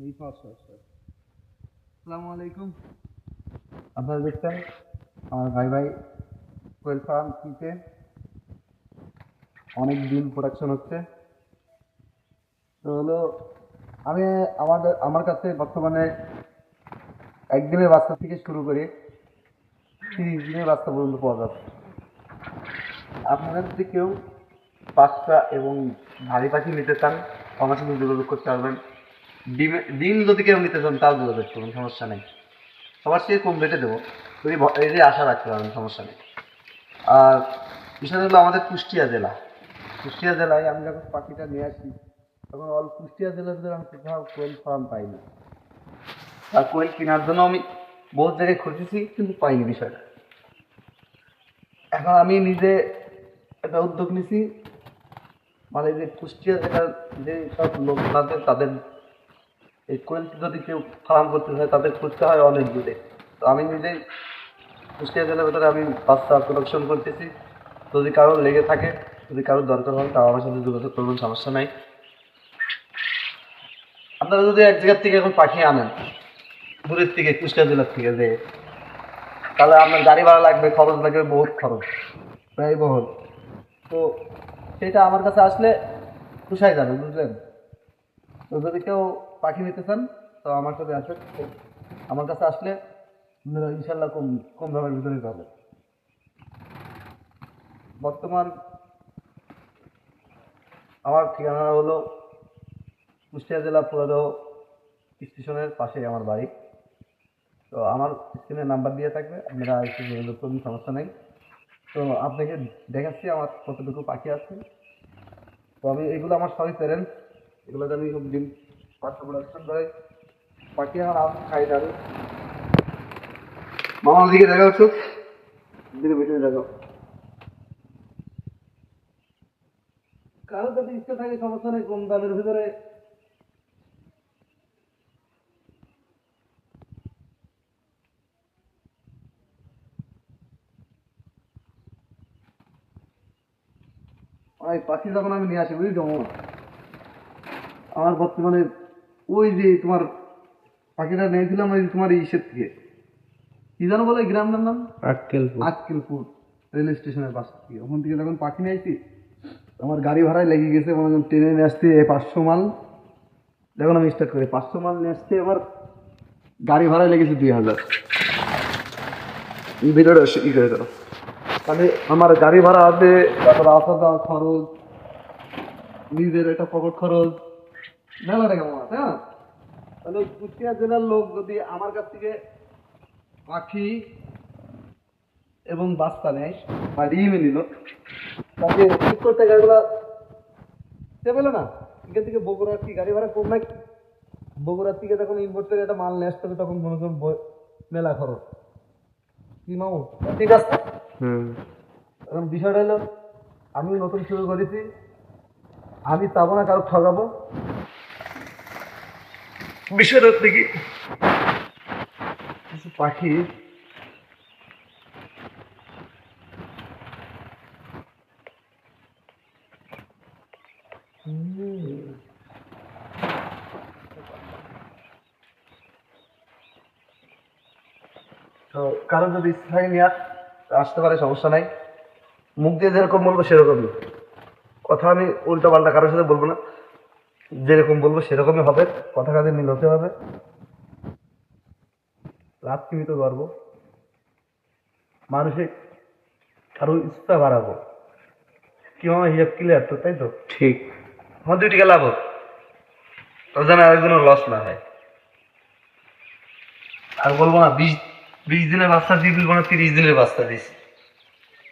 আসসালামু আলাইকুম। আপনারা দেখছেন আমার ভাই ভাই কোয়েল ফার্ম কিতে অনেক দিন প্রোডাকশন হচ্ছে। তো হলো আমি আমাদের আমার কাছে বর্তমানে একদিনের বাচ্চা থেকে শুরু করে তিরিশ দিনের বাচ্চা পর্যন্ত পাওয়া যাচ্ছে আপনাদের যদি কেউ বাচ্চা এবং ভারী পাখি নিতে চান আমার সাথে যোগাযোগ করতে পারবেন। ডিমে যদি কেউ নিতে চান, তাও যোগাযোগ করুন, সমস্যা নেই। সবার চেয়ে কম রেটে দেবো। যদি যে আশা রাখতে পারবেন সমস্যা নেই। আর বিষয়টা হলো আমাদের কুষ্টিয়া জেলা। কুষ্টিয়া জেলায় আমি যখন পাখিটা নিয়ে আসি, তখন অল কুষ্টিয়া জেলার ভিতরে আমি কোথাও কোয়েল ফার্ম পাইনি। আর কোয়েল কেনার জন্য আমি বহুত জায়গায় খুঁজেছি, কিন্তু পাইনি বিষয়টা। এখন আমি নিজে একটা উদ্যোগ নিছি। মানে যে কুষ্টিয়া জেলার যে সব লোক আছে, তাদের এই কোয়েল যদি কেউ ফার্ম করতে চায়, তাদের খুঁজতে হয় অনেক দূরে। তো আমি নিজেই কুষ্টিয়া জেলার ভেতরে আমি বাচ্চা প্রোডাকশন করতেছি। যদি কারোর লেগে থাকে, যদি কারোর দরকার হয়, তাও আমার সাথে যোগাযোগ করবেন, সমস্যা নাই। আপনারা যদি এক জায়গার থেকে এখন পাখি আনেন, দূরের থেকে, কুষ্টিয়া জেলার থেকে, যে তাহলে আপনার গাড়ি ভাড়া লাগবে, খরচ লাগবে বহুত খরচ, ব্যয়বহুল। তো সেটা আমার কাছে আসলে পুষাই যাবে বুঝলেন? তো যদি কেউ পাখি নিতে চান, তো আমার সাথে আসবেন আমার কাছে আসলে ইনশাল্লাহ কম কম দামের ভিতরে পাবেন বর্তমান আমার ঠিকানা হলো কুষ্টিয়া জেলা পুরাদহ স্টেশনের পাশে আমার বাড়ি। তো আমার স্ক্রিনে নাম্বার দিয়ে থাকবে, আপনারা একটু যোগাযোগ করুন, সমস্যা নেই। তো আপনাকে দেখাচ্ছি আমার কতটুকু পাখি আছে। তো আমি এগুলো আমার সবই প্যারেন্ট এগুলোতে আমি সব ডিম আম খাই দাঁড়ি মামার দিকে দেখা হচ্ছে দিকে ভিতরে দেখো কারও যদি ইচ্ছে থাকে সমস্যা নেই কম দামের ভিতরে। ওই পাখি যখন আমি নিয়ে আসি বুঝলি আমার বর্তমানে ওই যে তোমার পাখিটা নিয়েছিলাম ওই তোমার ইসের থেকে। কি জানো বলে গ্রামটার নাম? আটকেলপুর। আজকেলপুর রেল স্টেশনের পাশ থেকে। ওখান থেকে যখন পাখি নিয়ে আসি আমার গাড়ি ভাড়ায় লেগে গেছে মনে ট্রেনে নিয়ে আসতে এই পাঁচশো মাল। যখন আমি স্টার্ট করি পাঁচশো মাল নিয়ে আসতে আমার গাড়ি ভাড়ায় লেগেছে দুই হাজার। ভিডিওটা ই করে দাও। তাহলে আমার গাড়ি ভাড়া আছে তারপর আসা যাওয়া খরচ নিজের একটা পকেট খরচ মেলা টাকা মামা তাই না? তাহলে কুষ্টিয়া জেলার লোক যদি আমার কাছ থেকে পাখি এবং বাস্তা নেয় বা ডিমে নিল তাকে ঠিক করতে গাড়িগুলো সে পেল না? এখান থেকে বগুড়ার কি গাড়ি ভাড়া কম নাকি? বগুড়ার থেকে যখন ইম্পোর্ট করে একটা মাল নিয়ে আসতে হবে তখন মনে করুন মেলা খরচ। কি মামু? ঠিক আছে। হুম। এখন বিষয়টা হলো আমি নতুন শুরু করেছি আমি চাবো না কারও ঠকাবো বিষয়টা হচ্ছে কি? কিছু পাখি। তো কারও যদি থাকে নিয়ে আসতে পারে, সমস্যা নাই। মুখ দিয়ে যেরকম বলব সেরকমই। কথা আমি উল্টো পাল্টা কারোর সাথে বলব না। যেরকম বলব সেরকমই হবে কথা কাজে মিল হতে হবে। রাত সীমিত গর্ব। মানসিক কারও ইচ্ছা বাড়াবো। কি আমার হিসাব ক্লিয়ার তো তাই তো? ঠিক। আমার দুই টাকা লাভ তোর যেন আরেকজনের লস না হয়। আর বলব না বিশ বিশ দিনের বাচ্চা দিয়ে বলব না তিরিশ দিনের বাচ্চা দিস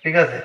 ঠিক আছে?